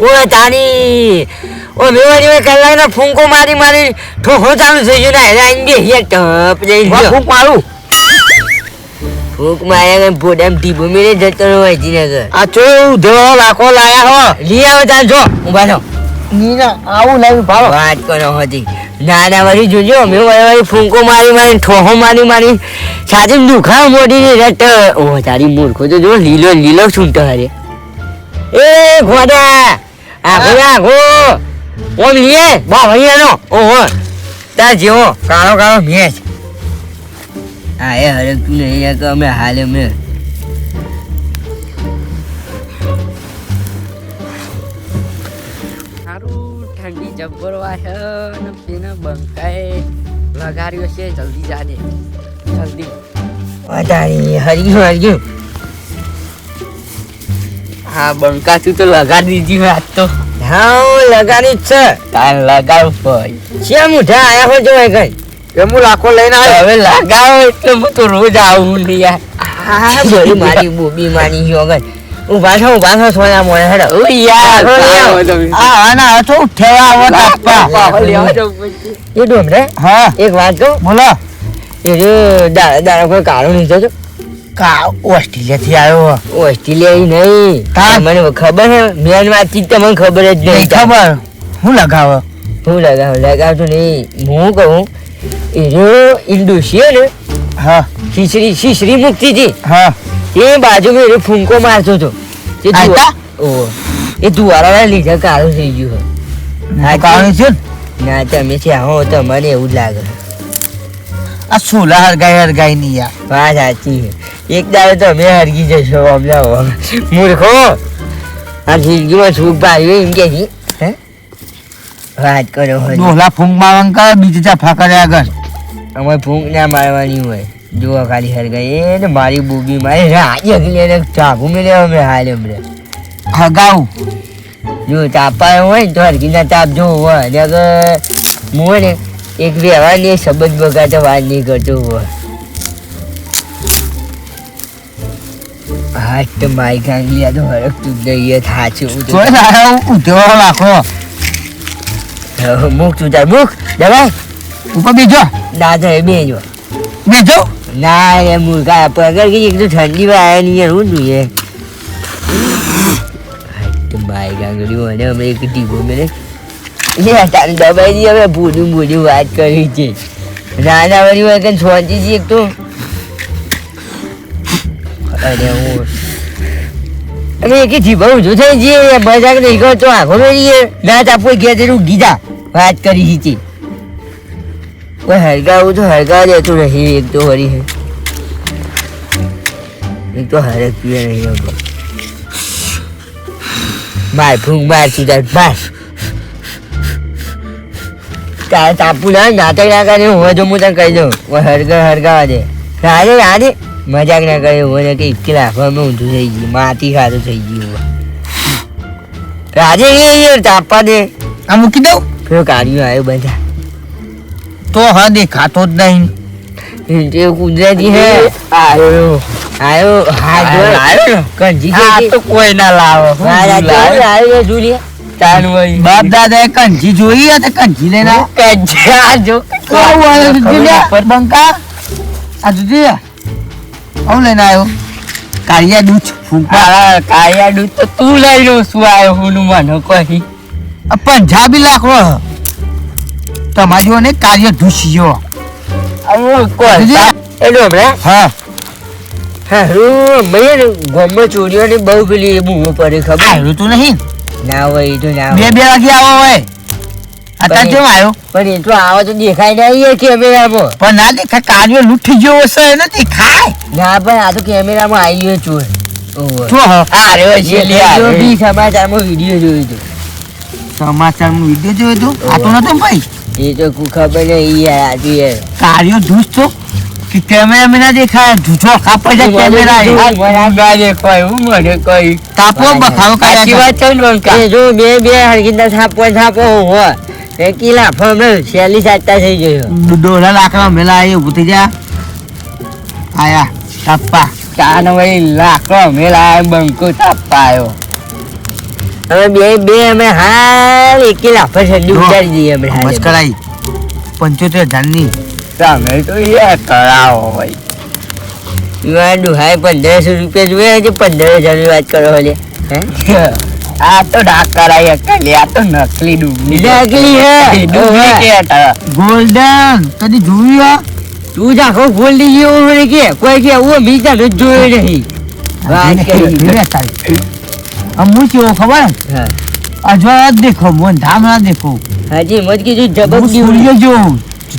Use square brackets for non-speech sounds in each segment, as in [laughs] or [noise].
ઓય તારી ઓ મેવાડી મે કલાકના ફૂંકો મારી મારી ઠોહો ચાલુ થઈ ગયો ને હેરા આઈને બેહી ટપ જઈ ગયો. ફૂંક મારું. ફૂંક માર્યા ને ભોડામ મેરે જતો હોય હજીનગર આ ચો લાખો લાયા હો? લઈ આવો તાર જો ઊભા થો નીના આવું લાવી ભાડો. વાત કરો હતી ના ના વળી જોજો અમે વળી ફૂંકો મારી મારી ઠોહો મારી મારી સાથે દુખાવ મોડી રટ. ઓ, તારી મૂર્ખો તો જો લીલો લીલો છૂટો હરે એ ઘોડા આખો આખો ઓમ લીએ બા ભૈયાનો ઓહો, તાર જેવો કાળો કાળો મેચ. હા, એ નહીં તો અમે હાલ અમે ઠંડી જબ્બર વાશે ને પીને બંકાએ લગાડ્યો છે. જલ્દી જાને જલ્દી. વધારી હરી હરી હા બંકા તું તો લગાડી દીધી વાત તો. હા લગાડી જ છે. તાર લગાવ ભાઈ. છે મુઠા આયા હો જો કઈ એ હું લાખો લઈને આવ્યો? હવે લગાવો એટલે હું તો રોજ આવું નહીં યાર. હા બોલી મારી બોબી માની ગયો ગઈ ઊભા છો ઊભા છો સોના મોય હેડો ઓ. આ આના હાથો ઠેવા આવો તાપા એ ડોમ ડોમરે હા એક વાત કહું બોલો એ જો દાડા દાડા કોઈ કાળું નહીં થતો કા ઓસ્ટ્રેલિયા થી આવ્યો ઓસ્ટ્રેલિયા નહીં તા મને ખબર હે મેન વાતચીત તો મને ખબર જ નહીં ખબર હું લગાવ હું લગાવ લગાવતો નહીં હું કહું એ જો ઇન્ડોશિયા ને હા ખીચડી ખીચડી મુક્તિજી હતી હા એ બાજુ મેં ફૂંકો મારતો હતો. એ દુઆ- એ દુવારાના લીધે કાળું થઈ ગયું આ કાળું છે ના? તમે છે હો તમને એવું જ લાગે. આ સોલા હરગાઈ હરગાઈ નહીં યાર. વાત સાચી એક દાડો તમે હરગી જશો અમલા મૂર્ખો! આ જિંદગીમાં સુખ પાડ્યું એમ કે છે હે? વાત કરો. ડોલા ફૂંક મારવાનું કરે બીજી ચાફા કરે આગળ. અમારે ફૂંક ના મારવાની હોય. જોવા ખાલી હરગાઈ એ ને મારી બુબી મારી રાજી હગી એને ચાકુ મેલે અમે હાલ અમને હગાવું જો તાપા હોય તો હરકીના તાપ જો હોય. ને અગર હું હોય ને એક વ્યવહારની શબ્દ બગાડતો વાત નહીં કરતો હોય. હા તો મારી કાંગલી આ તો હરકતું જ નહીં થાચું લાખો હવે મૂક તું તાર મૂક. દવાઈ ઉપર બીજો. તો એ બેજો બીજો? ના, એ મુર્ગા પગર કે એક તો ઠંડી વાય નહીં, યાર, હું જોઈએ તો મારી કાંગલી મને અમે એક ટીપો મેલે એ તારી દબાઈ દી હવે ભૂલું ભૂલું વાત કરી છે. નાના વળી હોય કે સોચી છે એક તો. અરે હું અને એક જીભ ઊંધું થઈ જઈએ મજાક નહીં કરતો આખો મેળીએ. ના તાપો ગયા તેનું ગીધા વાત કરી હતી કોઈ હરગાવું તો હરગા દેતું નહીં એક તો વળી હે એક તો હરક પીએ નહીં હવે માર ફૂંક સુધાર માર તારે તાપુ ના નાટક ના કરે હું જો હું તને કહી દઉં હરગા હરગાવા દે રાડે રાડે મજાક ના કરે હું ને કઈ લાખવામાં ઊંધું થઈ ગયું માથી ખાધું થઈ ગયું રાજે તાપા દે આ મૂકી દઉં પેલો કાઢ્યું આવ્યો બધા તો હા દેખાતો જ નહીં. જે કુદરતી હે. આયો. આયો હા જો. આયો કંજી આ કે? તો કોઈ ના લાવો. આયો આયો જુલી બાપ દાદા કંજી જોઈ હતી કંજી લઈને આવ્યો. કંજી આ જો. આવું આવ્યું પર બંકા આ જુદી આવું લઈને આવ્યો કાળિયા દૂધ ફૂંકા દૂધ તો તું લઈ લો શું આવ્યો હું મને કહી આ પંજાબી લાકડો તમારી અને કાર્ય હમણાં. હા. હારું મેં ગોમમાં બહુ પેલી એ બૂમો પડે ખબર? આવ્યું તું નહીં. ના હોય તો ના બે બે વાગે આવો હોય અત્યારે કેમ આવ્યો? પણ એ તો આવો તો દેખાય નહીં કેમેરામાં. પણ ના દેખાય કાર્ય લૂંટી ગયો હશે એને દેખાય ના પણ આ તો કેમેરામાં આવી ગયો ચોર. રહ્યો છે રહ્યો. બી સમાચારમાં વીડિયો જોયો હતો સમાચારમાં વીડિયો જોયો તો? આ તો નતો ભાઈ? એ તો ખબર નહીં યાર આ કાર્યો ધૂસ તો? કે કેમેરામાં ના દેખાય જૂઠો કાપડ જાય કેમેરા મને ના દેખાય હું મને કોઈ તાપો બખાવો કાઢ્યા વાત છે. ને એ જો બે બે હરકીના થાપો થાપો હો એ કિલા ફમે શેલી સાચતા થઈ ગયો. ડોલા લાકડા મેલા એ ઊભી જા આયા તાપા ચાન વળી લાકડો મેલા બંકો તાપાયો હવે બે બે અમે હાલ એકે લાફા ઠંડી ઉતારી દઈએ અમે હાલ. કરાઈ પંચોતેર હજારની. તમે તો યાર કરાવો ભાઈ. એમાં ડુહાએ પંદરસો રૂપિયા જોયા છે પંદર હજારની વાત કરો હલે [laughs] આ તો ડાક કરાય કાલે આ તો નકલી ડૂબી નકલી હે? ડુપ્લિકેટ ગોલ્ડન કદી જોયું તું જ આખો ગોલ્ડી જેવો મને કે કોઈ કે મી તને જોયો નહીં વાત કરી. હું કેવો ખબર હા. અજવા જ દેખો મોન ધામ ના દેખો. હાજી કીધું હું જબક સૂર્ય જો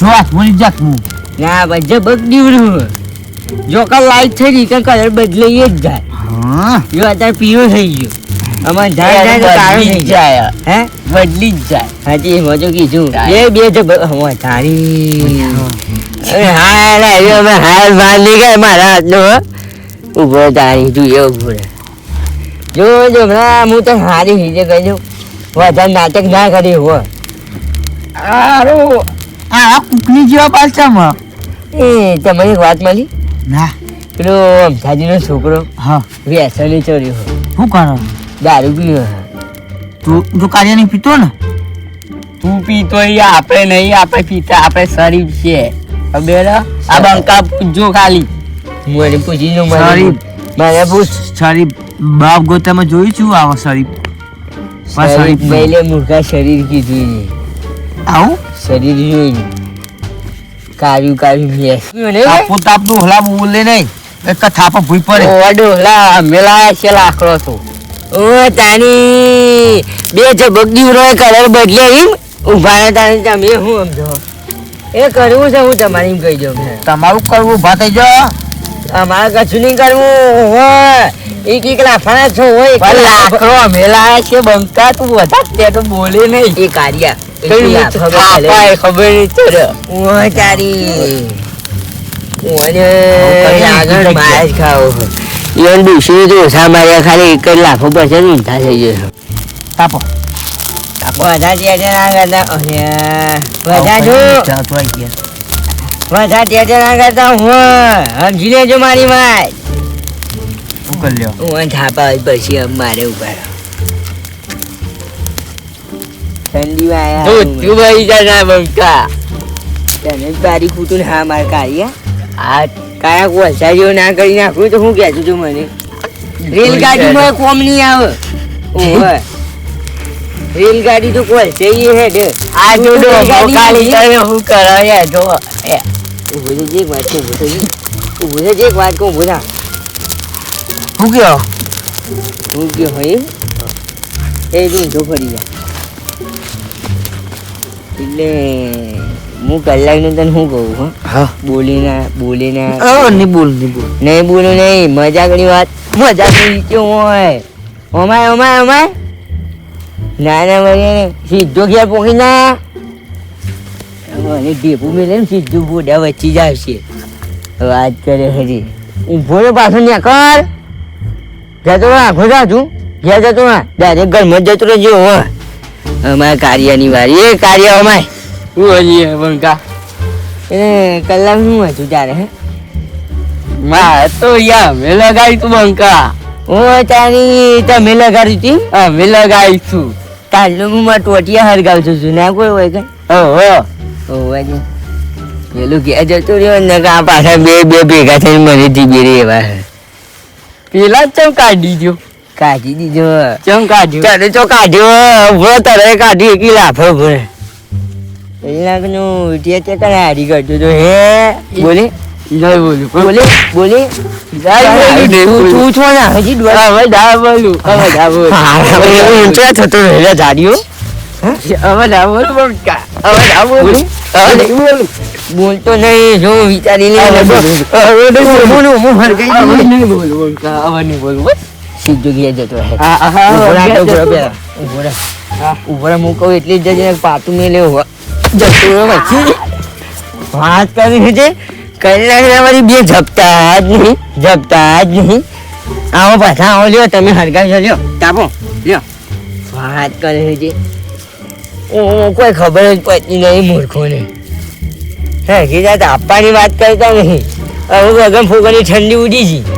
જો આત્મની જાત હું. ના બસ જબક દીવડું જો કા લાઈટ થઈ ગઈ કે કલર બદલાઈ જ જાય. હા. જો અત્યારે પીળો થઈ ગયો. અમાર ધાર જાય તો કાળો થઈ જાય. જાય હે? બદલી જ જાય. હાજી મજો કીધું. જાય. બે બે જબ હવા તારી અરે હાલ આવ્યો અમે હાલ બહાર ગયા મારા હાથનો ઊભો તારી તું એ ઊભો રહે. જો જો હમણાં હું તો હારી રીતે કહી દઉં વધારે નાટક ના કરી હો સારું આ કુકની જેવા પાછામાં એ તમારી એક વાત મળી? ના. પેલો અમથાજીનો છોકરો હા. વ્યસની ચોર્યો હો શું કરો દારૂ હો. તું તું કાર્ય નહીં પીતો ને? તું પીતો આપણે નહીં આપણે પીતા આપણે શરીફ છે. ખબર? આ બંકા પૂછજો ખાલી. હું એને પૂછી લઉં મારે મારે પૂછ. શરીફ. બાપ ગોતામાં જોયું છું આવા શરીર. શરીફ પહેલે મૂર્ખા શરીર કીધું. આવું? શરીર કાળું કાળું ભેંસ. મને તાપો તાપનું હલા બોલે નહીં. એક થાપા ભૂઈ પડે. ઓડો હલા મેલા છે લાકડો તો. ઓ તાની બે જે બગડી રોય કલર બદલે એમ ઊભા તાની તમે હું સમજો? એ કરવું છે હું તમારે એમ કહી દઉં. તમારું કરવું ભાતે જો અમારે કશું નહીં કરવું હોય. એક એક લાફાના છો હોય લાકડો મેલા કે બંકા તું વધારે તે તો બોલે નહીં. એ કાર્યા. જ ખાલી એક ઊંધા થઈ જશે તાપો. બધા ત્યાં ત્યાં બધા બધા ત્યાં ત્યાં કરતા હું. સમજી લેજો મારી વાત. શું કરી લ્યો હું થાપા હોય પછી મારે ઊભા. ઠંડી માં આયા તું ભાઈ જા ના બમકા તને બારી ફૂટું હા માર કાઢ્યા આ કાયા કોલસા જેવો ના કરી નાખું તો હું કે તું મને? રેલગાડીમાં કોમ નહીં આવે. ઓવે રેલગાડી તો કોલસે ઈ હેડ આ જોડો કાલી તને હું કરાય જો. એ. ઊભો જે એક વાત કહું ઊભો જે એક વાત કહું ઊભો શું કયો હું કયો હોય એ તું ઊંધો ફરી જા એટલે હું કલાકનું તને શું કહું હા? હા. બોલી ના બોલી ના નહીં બોલ નહીં બોલ નહીં બોલું નહીં મજાકની વાત મજાકની રીતે હોય? અમાય અમાય અમાય ના ના મને સીધો ઘેર પોકી ના. મને ઢેપું મેલે ને સીધું બોડા વચ્ચે જ આવશે. વાત કરે હજી. ઊભો પાછો ને કર. જતો રહો આખો જાતું ઘેર જતો રહો ડાયરેક્ટ ઘરમાં જ જતો રહેજો હો. અમારા કાર્યની વારી એ કાર્ય અમાય. હું હજી બંકા એને કલાક શું હતું તારે હે? માં તો યા મે લગાઈ તું બંકા ઓ તારી તમે લગાડી હતી. હા મે લગાઈ છું. કાલનું હું મારા ટોટિયા છું ના કોઈ હોય કઈ ઓહો ઓવા છે પેલું ક્યાં જતો રહ્યો ને આ પાછા બે બે ભેગા થઈને મને ટીબી રે એવા. પેલા ચમ કાઢી દો કાઢી દીધો ચમ કાઢ્યો તને તો કાઢ્યો ઊભો તારે કાઢી એકી લાફો ભરે તે તે કરે હારી કરતો તો હે બોલે નહીં બોલું બોલે બોલે બોલું, તું છો ના હજી ડોળ હવે બોલું હવે બોલું ઊંચો થતો રહેલા જાડીઓ હવે બોલું હવે બોલું હવે બોલું બોલતો નહીં જો વિચારી લે બોલ. હું હરગાઈ નહીં બોલું હવે નહીં બોલું બસ. સીધો ગયા જતો રહે હા કહું એટલી જ જજે, પાતું મેં લેવો જતો રહ્યો વચ્ચે. વાત કરી છે કલાક મારી બે જપતા જ નહીં જપતા જ નહીં આવો પાછા આવો લ્યો તમે હરગાવી લ્યો તાપો લ્યો વાત કરે છે ઓ કોઈ ખબર જ પડતી નહીં મૂર્ખોને હે કીધા આપવાની વાત કરતો નહીં હવે વગર ફૂગની ઠંડી ઉડી ગઈ